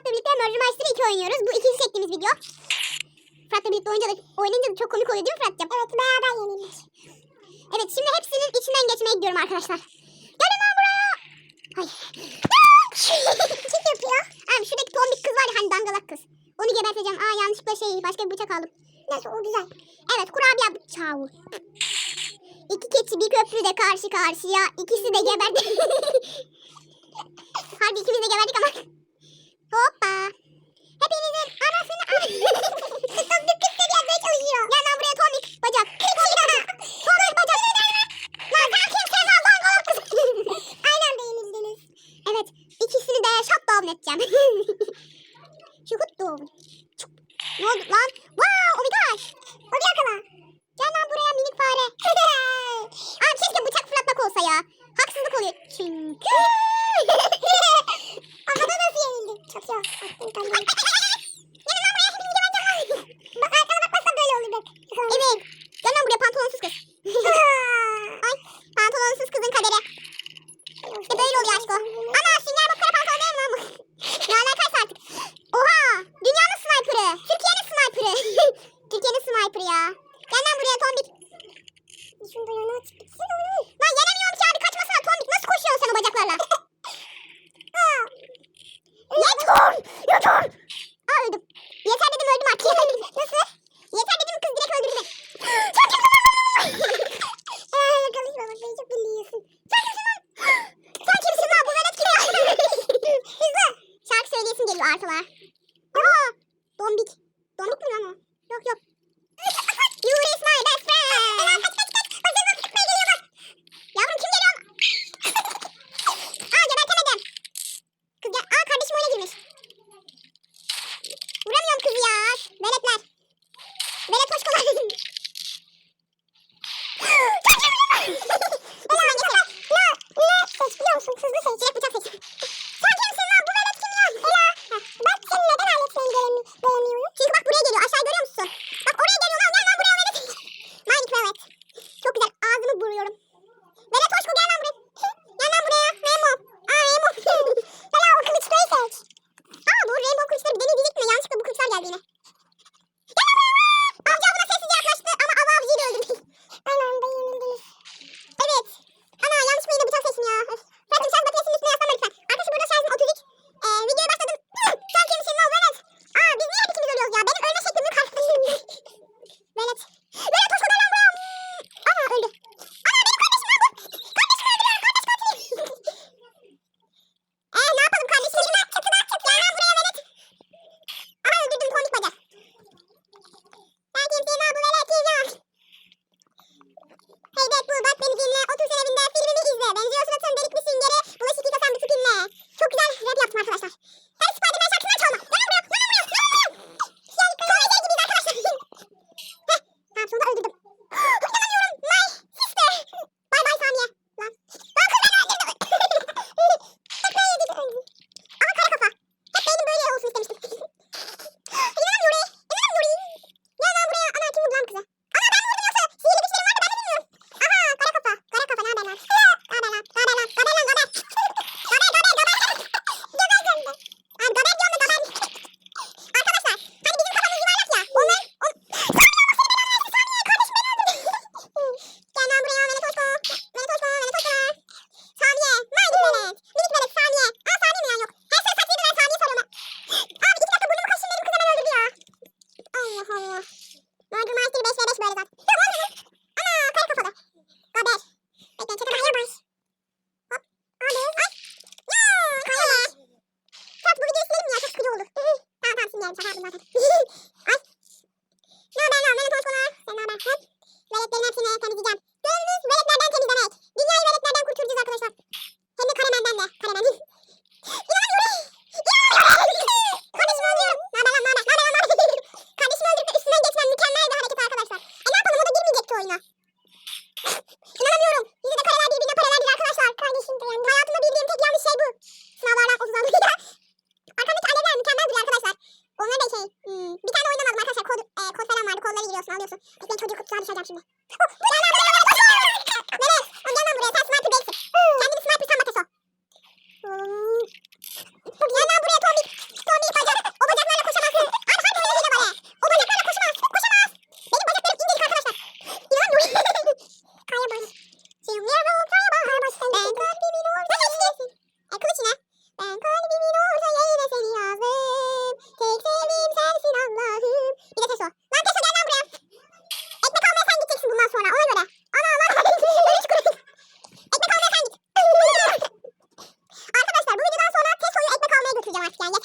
Fırat'la birlikte Murder Master 2 oynuyoruz. Bu ikinci çektiğimiz video. Fırat'la birlikte oynayınca da, oynayınca da çok komik oluyor değil mi Fırat'cığım? Evet beraber yenilmiş. Evet şimdi hepsinin içinden geçmeye gidiyorum arkadaşlar. Gelin lan buraya. Ay. Kim yapıyor? Abi şuradaki tombik kız var ya hani dangalak kız. Onu geberteceğim. Aa yanlışlıkla şey başka bir bıçak aldım. Nasıl o güzel. Evet kurabiye bıçağı. İki keçi bir köprü de karşı karşıya. İkisi de geberdi. Harbi ikimiz de geberdik ama Hoppa. Hepinizin anasını an... Kızım dük dük de gelmeye çalışıyor. Gel lan buraya Tomik. Bacak. Tomik bacak. lan sen kimsin lan pangolot kızım. Aynen beğenildiniz. Evet. ikisini de şap down edeceğim. Şu hut down. Ne oldu lan? Wow, oh my gosh. Onu yakala. Gel lan buraya minik fare. Abi keşke bıçak fırlatmak olsa ya. Haksızlık oluyor çünkü. Ben de. olsun kızlar.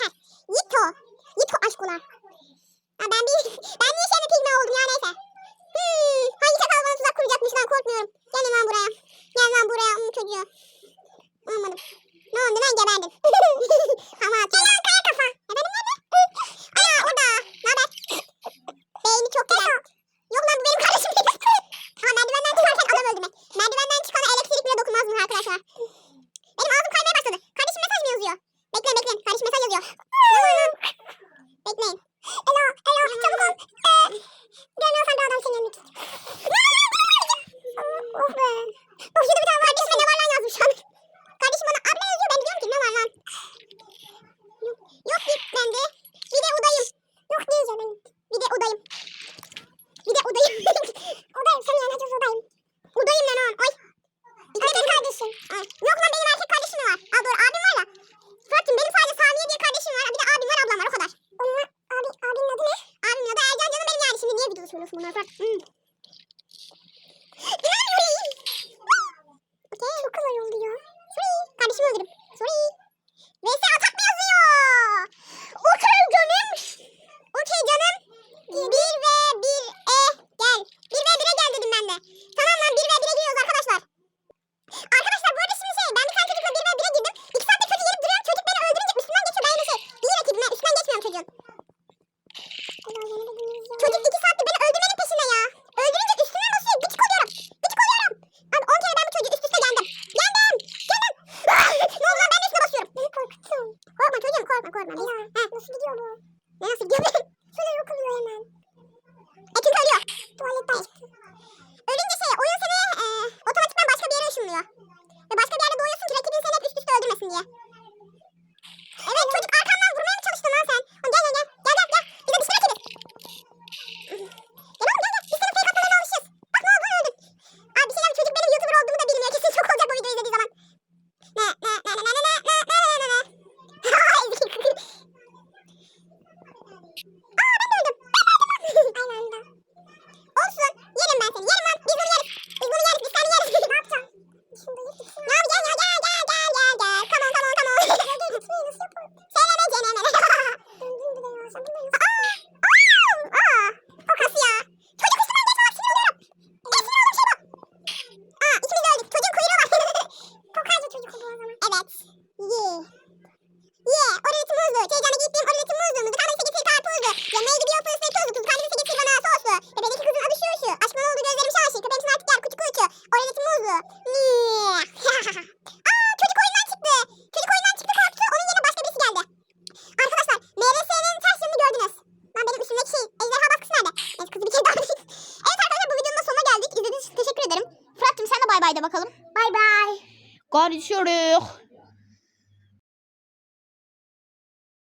ค่ะ şöyle sınırsak. Hmm. İnanmıyorum. Okey o kadar oldu ya. Sorry. Kardeşimi öldürüp. Sorry. Vs atak mı yazıyor? Okey canım. Okey canım. Bir ve bir. 没有。Görüşürüz.